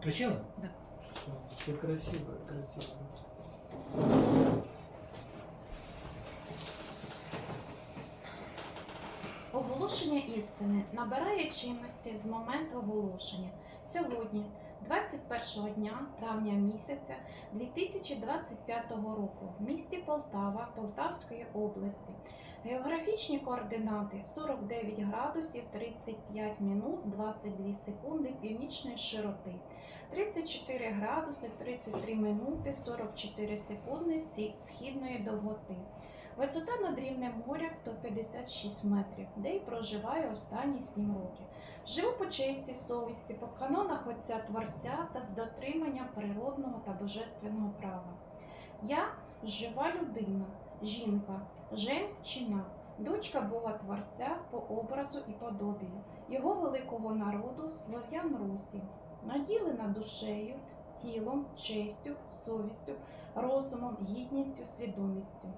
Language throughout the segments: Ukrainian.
Включила? Да. Все, красиво, красиво. Оголошення істини набирає чинності з моменту оголошення. Сьогодні, 21 дня травня місяця 2025 року, в місті Полтава Полтавської області. Географічні координати 49 градусів 35 минут 22 секунди північної широти, 34 градуси 33 минути 44 секунди східної довготи. Висота над рівнем моря 156 метрів, де й проживаю останні 7 років. Живу по честі, совісті, по канонах Отця Творця та з дотриманням природного та божественного права. Я жива людина, жінка, женщина, дочка Бога Творця по образу і подобію, його великого народу, слов'ян Русів, наділена душею, тілом, честю, совістю, розумом, гідністю, свідомістю.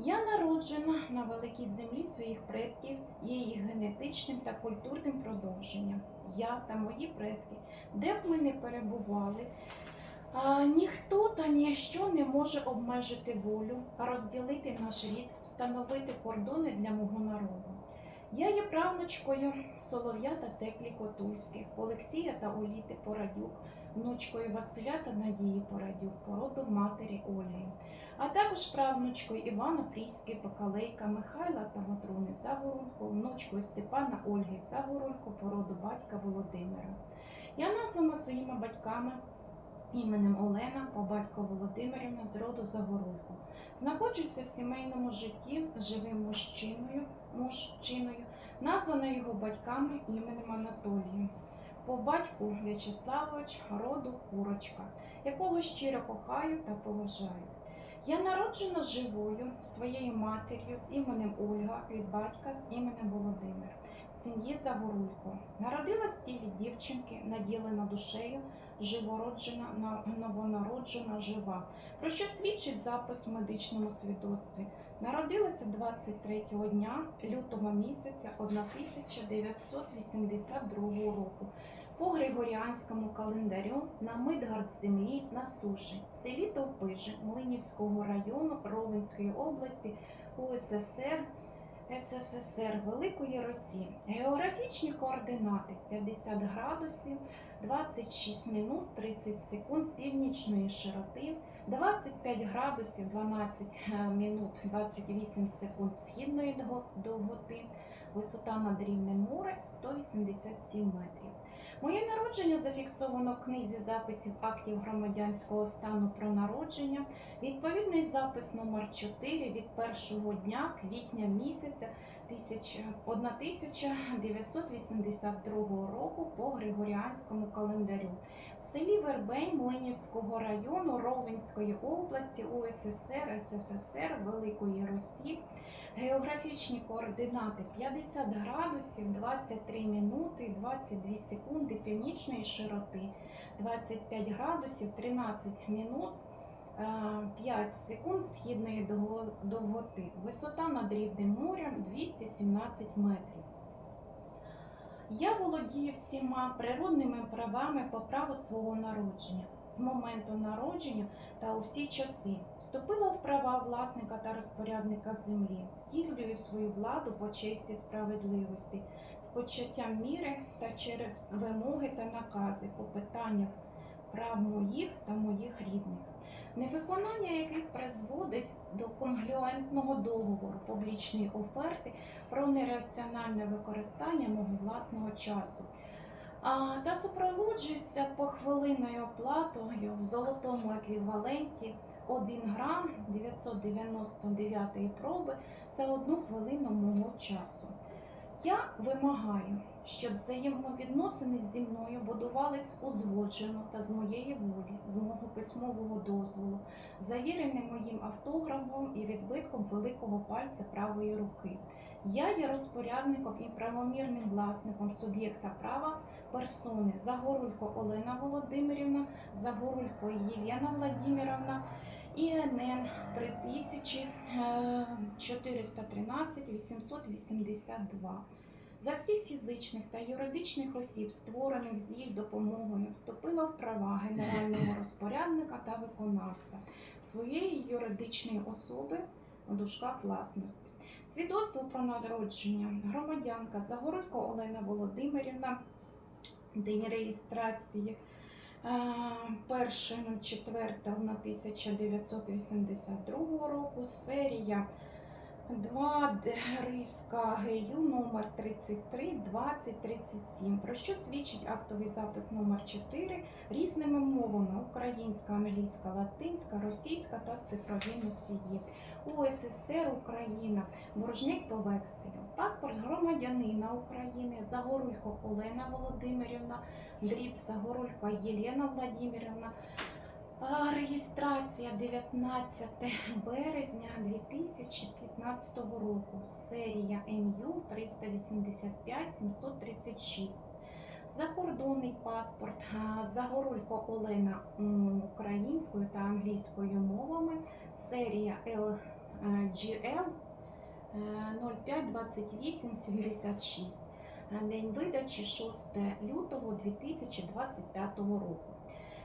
Я народжена на великій землі своїх предків, їх генетичним та культурним продовженням. Я та мої предки, де б ми не перебували, ніхто та ніщо не може обмежити волю, розділити наш рід, встановити кордони для мого народу. Я є правнучкою Солов'я та Теклі Котульських, Олексія та Оліти Порадюк, внучкою Василя та Надії Порадюк, породу матері Ольги а також правнучкою Івана Пріськи, Покалейка, Михайла та Матруни Загорулько, внучкою Степана Ольги Загорулько, породу батька Володимира. Я названа своїми батьками іменем Олена по батько Володимирівна з роду Загорулько. Знаходжуся в сімейному житті живим мужчиною, мужчиною, названа його батьками іменем Анатолієм. По батьку В'ячеславович роду Курочка, якого щиро кохаю та поважаю. Я народжена живою своєю матір'ю з іменем Ольга від батька з іменем Володимир, з сім'ї Загорулько. Народилась тілі дівчинки, наділена душею, живороджена, на- новонароджена, жива, про що свідчить запис в медичному свідоцтві. Народилася 23 дня лютого місяця 1982 року по Григоріанському календарю на Мидгард землі на суші, в селі Товпижи Млинівського району Ровенської області УССР СССР Великої Росії. Географічні координати 50 градусів 26 минут 30 секунд північної широти, 25 градусів 12 минут 28 секунд східної довготи, висота над рівнем моря 187 метрів. Моє народження зафіксовано в книзі записів актів громадянського стану про народження. Відповідний запис номер 4 від першого дня квітня місяця 1982 року по Григоріанському календарю в селі Вербень Млинівського району Ровенської області УССР СССР Великої Росії. Географічні координати 50 градусів 23 минути 22 секунди північної широти, 25 градусів 13 минут е, 5 секунд східної довготи. Висота над рівнем моря 217 метрів. Я володію всіма природними правами по праву свого народження. З моменту народження та у всі часи вступила в права власника та розпорядника землі, втілюю свою владу по честі справедливості, з почуттям міри та через вимоги та накази по питаннях прав моїх та моїх рідних, невиконання яких призводить до конглюентного договору публічної оферти про нераціональне використання мого власного часу. Та супроводжується похвилинною оплатою в золотому еквіваленті 1 грам 999 проби за одну хвилину мого часу. Я вимагаю, щоб взаємовідносини зі мною будувались узгоджено та з моєї волі, з мого письмового дозволу, завіреним моїм автографом і відбитком великого пальця правої руки. Я є розпорядником і правомірним власником суб'єкта права персони Загорулько Олена Володимирівна, Загорулько Єлена Владимировна, ІНН 3413 882. за всіх фізичних та юридичних осіб, створених з їх допомогою, вступила в права генерального розпорядника та виконавця своєї юридичної особи у дужках власності. Свідоцтво про народження. Громадянка Загородько Олена Володимирівна, день реєстрації. Е, 1.04.1982 року, серія 2 риска ГЮ номер 33 20 37, про що свідчить актовий запис номер 4 різними мовами українська, англійська, латинська, російська та цифрові носії. УССР Україна, боржник по векселю, паспорт громадянина України, Загорулько Олена Володимирівна, дріб Загорулько Єлена Владимирівна. Реєстрація 19 березня 2015 року. Серія МЮ 385 736. Закордонний паспорт Загорулько Олена українською та англійською мовами. Серія LGL 052876. День видачі 6 лютого 2025 року.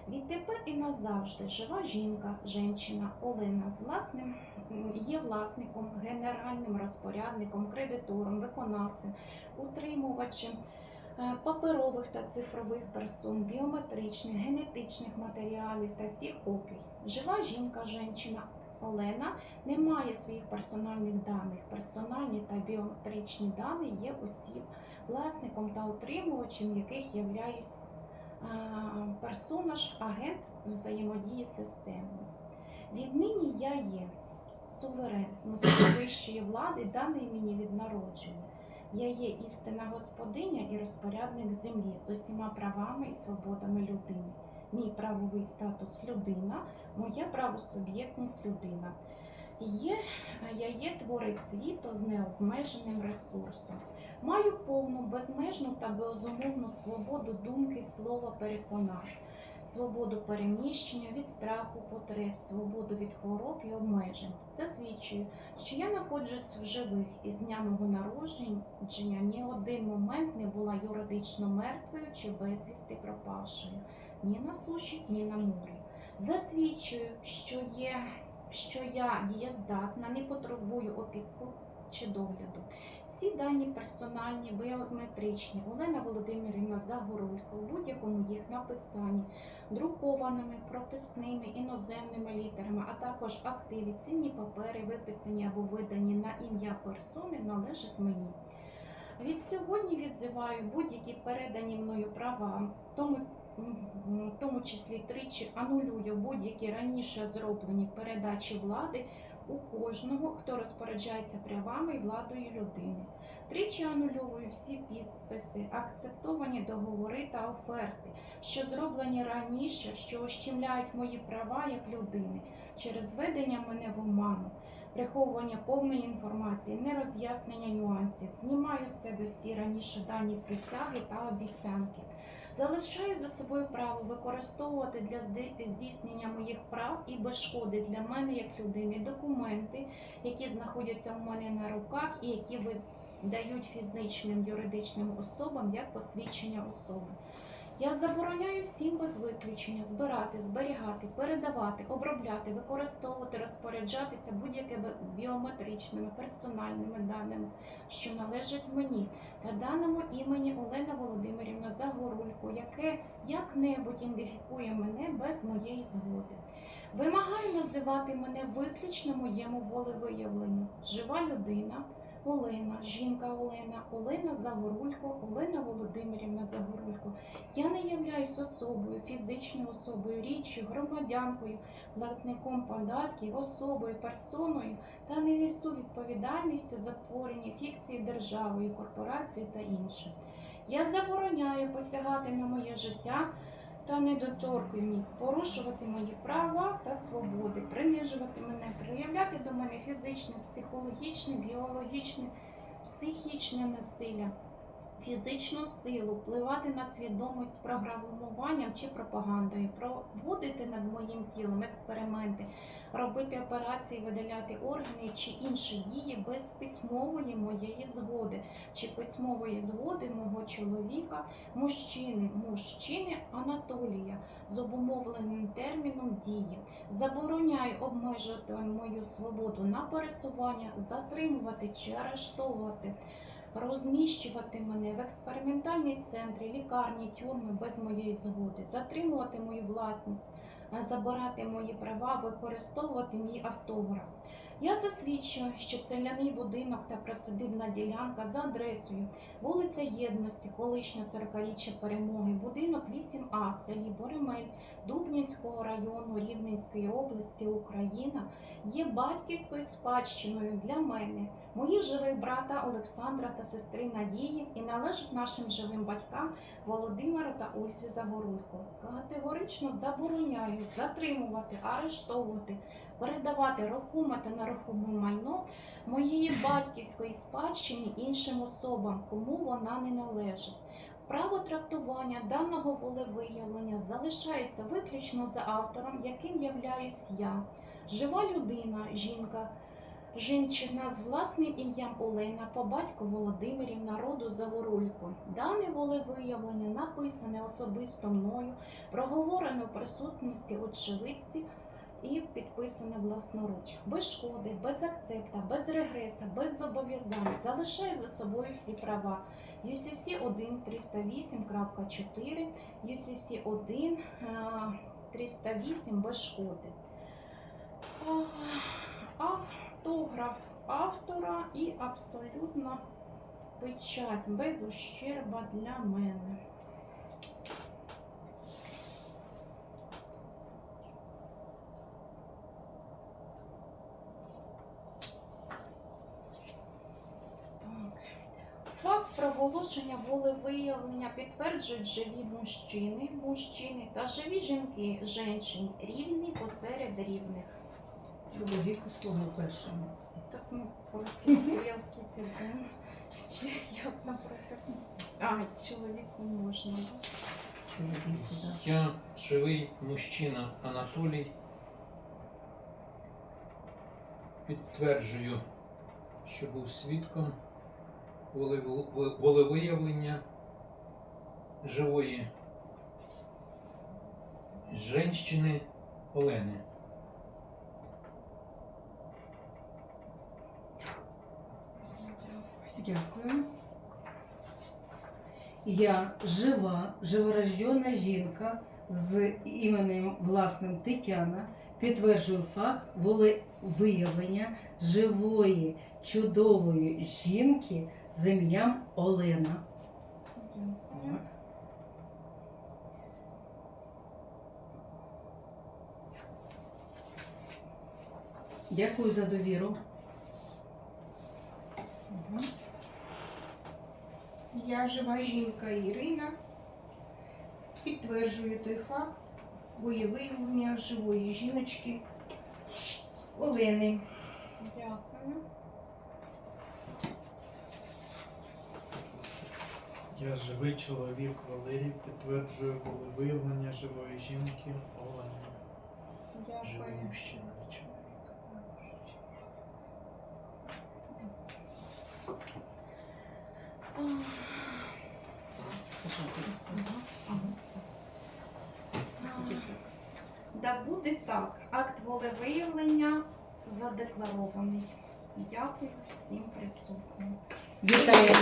Відтепер і назавжди жива жінка, жінчина Олена з власним є власником, генеральним розпорядником, кредитором, виконавцем, утримувачем е, паперових та цифрових персон, біометричних, генетичних матеріалів та всіх копій. Жива жінка, жінчина Олена не має своїх персональних даних. Персональні та біометричні дані є осіб, власником та утримувачем яких являюсь персонаж, агент взаємодії з системою. Віднині я є суверен, вищої влади, даний мені від народження. Я є істинна господиня і розпорядник землі з усіма правами і свободами людини. Мій правовий статус людина, моя правосуб'єктність людина. Є, я є творець світу з необмеженим ресурсом. Маю повну, безмежну та безумовну свободу думки, слова, переконань, свободу переміщення від страху, потреб, свободу від хвороб і обмежень. Це свідчує, що я знаходжусь в живих і з дня мого народження ні один момент не була юридично мертвою чи безвісти пропавшою ні на суші, ні на морі. Засвідчую, що є, що я дієздатна, не потребую опіку чи догляду. Всі дані персональні, біометричні, Олена Володимирівна Загорулько у будь-якому їх написанні, друкованими, прописними, іноземними літерами, а також активи, цінні папери, виписані або видані на ім'я персони, належать мені. Від сьогодні відзиваю будь-які передані мною права, тому, в тому числі тричі анулюю будь-які раніше зроблені передачі влади у кожного, хто розпоряджається правами і владою людини. Тричі анулюю всі підписи, акцептовані договори та оферти, що зроблені раніше, що ущемляють мої права як людини через ведення мене в оману, приховування повної інформації, нероз'яснення нюансів, знімаю з себе всі раніше дані присяги та обіцянки. Залишаю за собою право використовувати для здійснення моїх прав і без шкоди для мене як людини документи, які знаходяться у мене на руках і які видають фізичним юридичним особам як посвідчення особи. Я забороняю всім без виключення збирати, зберігати, передавати, обробляти, використовувати, розпоряджатися будь-якими біометричними персональними даними, що належать мені, та даному імені Олена Володимирівна Загорулько, яке як-небудь ідентифікує мене без моєї згоди. Вимагаю називати мене виключно моєму волевиявленню. Жива людина. Олена, жінка Олена, Олена Загорулько, Олена Володимирівна Загорулько. Я не являюсь особою, фізичною особою, річчю, громадянкою, платником податків, особою, персоною та не несу відповідальності за створення фікції державою, корпорацією та інше. Я забороняю посягати на моє життя та недоторканність, порушувати мої права та свободи, принижувати мене, проявляти до мене фізичне, психологічне, біологічне, психічне насилля, фізичну силу, впливати на свідомість програмуванням чи пропагандою, проводити над моїм тілом експерименти, робити операції, видаляти органи чи інші дії без письмової моєї згоди, чи письмової згоди мого чоловіка, мужчини, мужчини Анатолія з обумовленим терміном дії. Забороняю обмежувати мою свободу на пересування, затримувати чи арештовувати розміщувати мене в експериментальній центрі, лікарні, тюрми без моєї згоди, затримувати мою власність, забирати мої права, використовувати мій автограф. Я засвідчую, що цегляний будинок та присадибна ділянка за адресою. Вулиця Єдності, колишня 40-річчя перемоги, будинок 8А, селі Боремель, Дубнівського району Рівненської області, Україна, є батьківською спадщиною для мене, моїх живих брата Олександра та сестри Надії і належить нашим живим батькам Володимиру та Ользі Загорулько. Категорично забороняю затримувати, арештовувати, передавати рухоме та нерухоме майно моєї батьківської спадщини іншим особам, кому вона не належить. Право трактування даного волевиявлення залишається виключно за автором, яким являюсь я, жива людина, жінка, жінчина з власним ім'ям Олена по батьку Володимирів народу Загорулько. Дане волевиявлення написане особисто мною, проговорене в присутності очевидців і підписане власноруч. Без шкоди, без акцепта, без регреса, без зобов'язань. Залишаю за собою всі права. UCC 1 308.4, UCC 1 е, 308 без шкоди. Автограф автора і абсолютно печать без ущерба для мене. Так. Факт проголошення волевиявлення підтверджують живі мужчини, мужчини та живі жінки, женщини, рівні посеред рівних. Чоловіку свого першому. Так ми проти стрілки підемо. Чи як напроти? А, чоловіку можна. да? Чоловіку, так. Я живий мужчина Анатолій. Підтверджую, що був свідком волевиявлення живої жінки Олени. Дякую. Я жива, живорождена жінка з іменем власним Тетяна. Підтверджую факт волевиявлення живої, чудової жінки з ім'ям Олена. Дякую. Так. Дякую за довіру. Я жива жінка Ірина. Підтверджую той факт виявлення живої жіночки Олени. Дякую. Я живий чоловік Валерій, підтверджую виявлення живої жінки Олени. Живий Дякую. мужчина і чоловік. Да буде так. Акт волевиявлення задекларований. Дякую всім присутнім. Вітаємо.